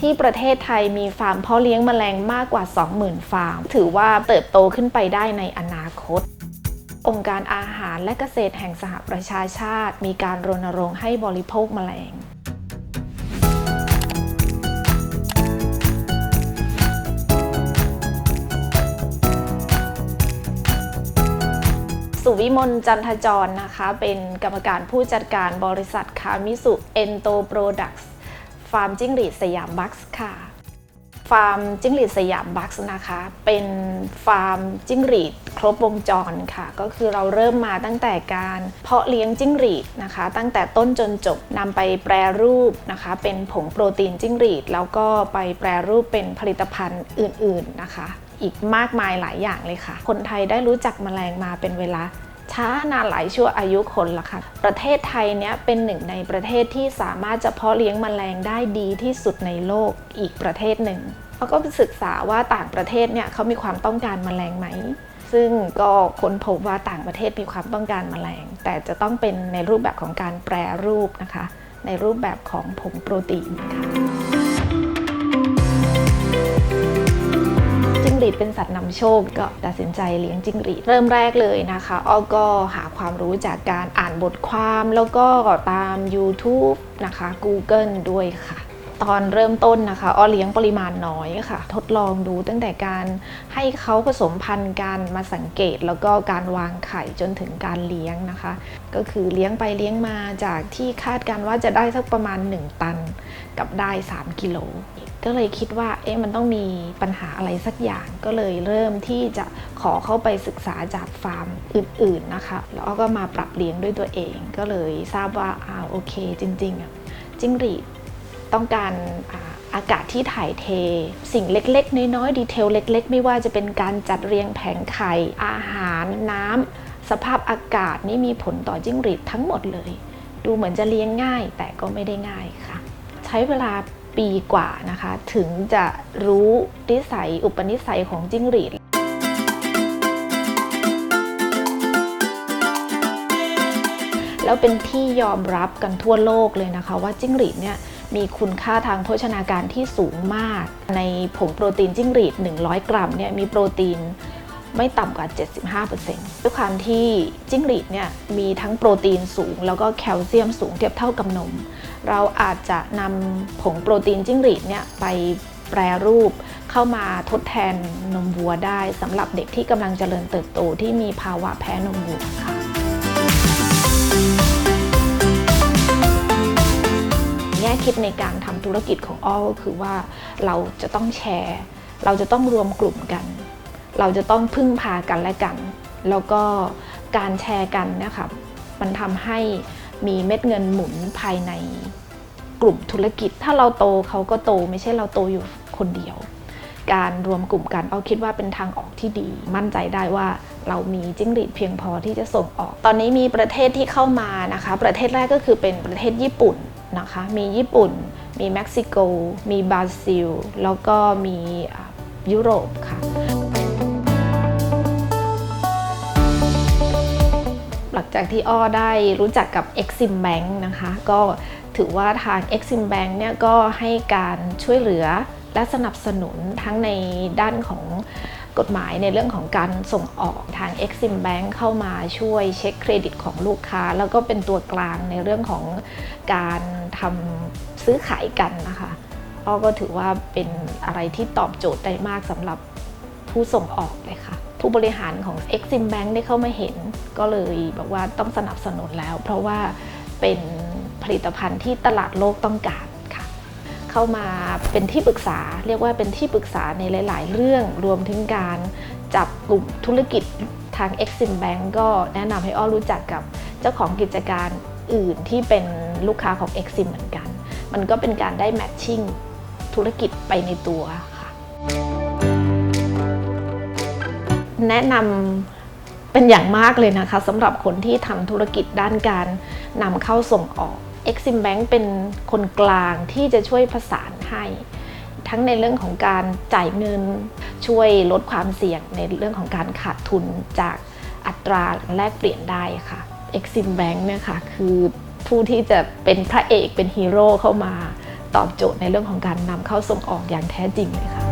ที่ประเทศไทยมีฟาร์มเพาะเลี้ยงแมลงมากกว่า 20,000 ฟาร์ม ถือว่าเติบโตขึ้นไปได้ในอนาคต องค์การอาหารและเกษตรแห่งสหประชาชาติ มีการรณรงค์ให้บริโภคแมลงสุวิมลจันทจรนะคะ เป็นกรรมการผู้จัดการบริษัทคามิสุเอนโตโปรดักส์ ฟาร์มจิ้งหรีดสยามบัคส์ค่ะ ฟาร์มจิ้งหรีดสยามบัคส์นะคะ เป็นฟาร์มจิ้งหรีดครบวงจรค่ะ ก็คือเราเริ่มมาตั้งแต่การเพาะเลี้ยงจิ้งหรีดนะคะ ตั้งแต่ต้นจนจบนำไปแปรรูปนะคะ เป็นผงโปรตีนจิ้งหรีด แล้วก็ไปแปรรูปเป็นผลิตภัณฑ์อื่น ๆนะคะ อีกมากมายหลายอย่างเลยค่ะ คนไทยได้รู้จักแมลงมาเป็นเวลา ช้านานหลายชั่วอายุคนละค่ะ ประเทศไทยเนี้ยเป็นหนึ่งในประเทศที่สามารถจะเพาะเลี้ยงแมลงได้ดีที่สุดในโลกอีกประเทศหนึ่งเขาก็ไปศึกษาว่าต่างประเทศเนี่ยเขามีความต้องการแมลงไหม ซึ่งก็ค้นพบว่าต่างประเทศมีความต้องการแมลง แต่จะต้องเป็นในรูปแบบของการแปรรูปนะคะ ในรูปแบบของผงโปรตีนค่ะ รีดเป็นสัตว์นำโชค ก็ตัดสินใจเลี้ยงจิ้งหรีด เริ่มแรกเลยนะคะอ้อก็หาความรู้จากการอ่านบทความแล้วก็ตาม YouTube นะคะ Google ด้วยค่ะ ตอนเริ่มต้นนะคะอ้อเลี้ยงปริมาณน้อยค่ะ ทดลองดูตั้งแต่การให้เขาผสมพันธุ์กันมาสังเกต แล้วก็การวางไข่จนถึงการเลี้ยงนะคะ ก็คือเลี้ยงไปเลี้ยงมาจากที่คาดการว่าจะได้สักประมาณ 1 ตัน กับได้ 3 กิโลก็เลยคิดว่าเอ๊ะมันต้องมีปัญหาอะไรสักอย่างก็เลยเริ่มที่จะขอเข้าไปศึกษาจากฟาร์มอื่น ๆนะคะ แล้วก็มาปรับเลี้ยงด้วยตัวเอง ก็เลยทราบว่าอ้าวโอเคจริงๆอะจิ้งหรีด ต้องการอากาศที่ถ่ายเท สิ่งเล็กๆ น้อยๆ ดีเทลเล็ก ๆ ไม่ว่าจะเป็นการจัดเรียงแผงไข่ อาหารน้ำสภาพอากาศนี่มีผลต่อจิ้งหรีดทั้งหมดเลย ดูเหมือนจะเลี้ยงง่ายแต่ก็ไม่ได้ง่ายค่ะ ใช้เวลาปีกว่านะคะ ถึงจะรู้นิสัยอุปนิสัยของจิ้งหรีดแล้วเป็นที่ยอมรับกันทั่วโลกเลยนะคะ ว่าจิ้งหรีดเนี่ย มีคุณค่าทางโภชนาการที่สูงมาก ในผงโปรตีนจิ้งหรีด 100 กรัมเนี่ยมีโปรตีนไม่ต่ำกว่า 75%ด้วยความที่จิ้งหรีดเนี่ยมีทั้งโปรตีนสูง แล้วก็แคลเซียมสูงเทียบเท่ากับนม เราอาจจะนำผงโปรตีนจิ้งหรีดเนี่ยไปแปรรูปเข้ามาทดแทนนมวัวได้สำหรับเด็กที่กำลังเจริญเติบโตที่มีภาวะแพ้นมวัวค่ะ คิดในการทำธุรกิจของอ้อก็คือว่าเราจะต้องแชร์ เราจะต้องรวมกลุ่มกัน เราจะต้องพึ่งพากันและกัน แล้วก็การแชร์กันนะคะมันทำให้มีเม็ดเงินหมุนภายในกลุ่มธุรกิจ ถ้าเราโตเขาก็โตไม่ใช่เราโตอยู่คนเดียว การรวมกลุ่มกันเอาคิดว่าเป็นทางออกที่ดี มั่นใจได้ว่าเรามีจิ้งหรีดเพียงพอที่จะส่งออก ตอนนี้มีประเทศที่เข้ามานะคะ ประเทศแรกก็คือเป็นประเทศญี่ปุ่น นะคะ มีญี่ปุ่น มีเม็กซิโก มีบราซิล แล้วก็มียุโรปค่ะ หลังจากที่อ้อได้รู้จักกับ Exim Bank นะคะ ก็ถือว่าทาง Exim Bank เนี่ยก็ให้การช่วยเหลือ และสนับสนุนทั้งในด้านของกฎหมายในเรื่องของการส่งออกทาง Exim Bank เข้ามาช่วยเช็คเครดิตของลูกค้า แล้วก็เป็นตัวกลางในเรื่องของการทำซื้อขายกันนะคะอ้อก็ถือว่าเป็นอะไรที่ตอบโจทย์ได้มากสำหรับผู้ส่งออกเลยค่ะ ผู้บริหารของ Exim Bank ได้เข้ามาเห็น ก็เลยบอกว่าต้องสนับสนุนแล้ว เพราะว่าเป็นผลิตภัณฑ์ที่ตลาดโลกต้องการ เข้ามาเป็นที่ปรึกษา เรียกว่าเป็นที่ปรึกษาในหลาย ๆ เรื่องรวมถึงการจับกลุ่มธุรกิจทาง Exim Bank ก็แนะนำให้อ้อรู้จักกับเจ้าของกิจการอื่นที่เป็นลูกค้าของ Exim เหมือนกัน มันก็เป็นการได้แมทชิ่งธุรกิจไปในตัวค่ะ แนะนำเป็นอย่างมากเลยนะคะสำหรับคนที่ทำธุรกิจด้านการนำเข้าส่งออก Exim Bank เป็นคนกลางที่จะช่วยประสานให้ ทั้งในเรื่องของการจ่ายเงินช่วยลดความเสี่ยงในเรื่องของการขาดทุนจากอัตราแลกเปลี่ยนได้ค่ะ Exim Bank เนี่ยค่ะคือผู้ที่จะเป็นพระเอกเป็นฮีโร่เข้ามาตอบโจทย์ในเรื่องของการนำเข้าส่งออกอย่างแท้จริงเลยค่ะ